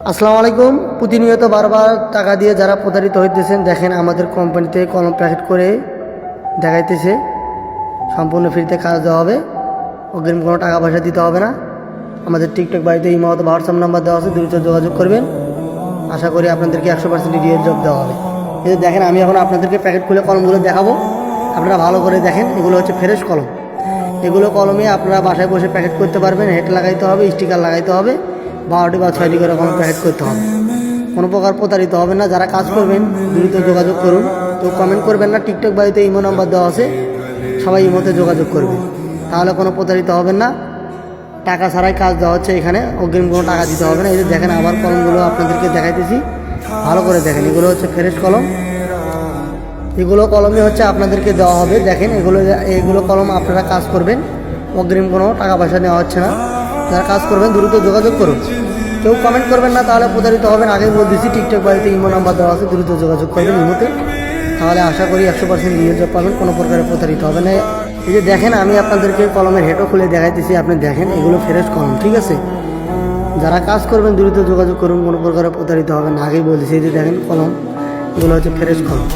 আসসালামু আলাইকুম। প্রতিনিয়ত বারবার টাকা দিয়ে যারা প্রতারিত হইতেছেন, দেখেন আমাদের কোম্পানিতে কলম প্যাকেট করে দেখাইতেছে। সম্পূর্ণ ফ্রিতে কাজ দেওয়া হবে। অগ্রিম কোনো টাকা পয়সা দিতে হবে না। আমাদের টিকটক বাড়িতে এই মতো হোয়াটসঅ্যাপ নাম্বার দেওয়া আছে, দ্রুত যোগাযোগ করবেন। আশা করি আপনাদেরকে একশো পার্সেন্ট রিয়েল জব দেওয়া হবে। যে দেখেন, আমি এখন আপনাদেরকে প্যাকেট খুলে কলমগুলো দেখাবো। আপনারা ভালো করে দেখেন, এগুলো হচ্ছে ফ্রেশ কলম। এগুলো কলমে আপনারা বাসায় বসে প্যাকেট করতে পারবেন, হেড লাগাইতে হবে, স্টিকার লাগাইতে হবে। বারোটি বা ছয়টি করে কলম প্যাকেট করতে হবে। কোনো প্রকার প্রতারিত হবে না, যারা কাজ করবেন, দ্রুত যোগাযোগ করুন। তো কমেন্ট করবেন না টিকটক বাড়িতে ইমো নাম্বার দেওয়া আছে, সবাই ইমোতে যোগাযোগ করবে। তাহলে কোনো প্রতারিত হবেন না। টাকা ছাড়াই কাজ দেওয়া হচ্ছে এখানে, অগ্রিম কোনো টাকা দিতে হবে না। এই যে দেখেন, আবার কলমগুলো আপনাদেরকে দেখাইতেছি। ভালো করে দেখেন, এগুলো হচ্ছে ফ্রেশ কলম এগুলো কলমে হচ্ছে আপনাদেরকে দেওয়া হবে। দেখেন, এগুলো এগুলো কলম আপনারা কাজ করবেন। অগ্রিম কোনো টাকা পয়সা নেওয়া হচ্ছে না। যারা কাজ করবেন, দ্রুত যোগাযোগ করুন। কেউ কমেন্ট করবেন না, তাহলে প্রতারিত হবেন। আগে বলতেছি টিকটক বাড়িতে ইমো নাম্বার দেওয়া আছে, দ্রুত যোগাযোগ করবেন ইমোতে। তাহলে আশা করি একশো পার্সেন্ট রিয়েল জব পাবেন, কোনো প্রকারে প্রতারিত হবে না। এই যে দেখেন, আমি আপনাদেরকে কলমের হেঁটো খুলে দেখাইতেছি, আপনি দেখেন, এগুলো ফ্রেশ কলম, ঠিক আছে? যারা কাজ করবেন, দ্রুত যোগাযোগ করুন, কোনো প্রকারে প্রতারিত হবে না। আগেই বলতেছি এই যে দেখেন কলম, এগুলো হচ্ছে ফ্রেশ কলম।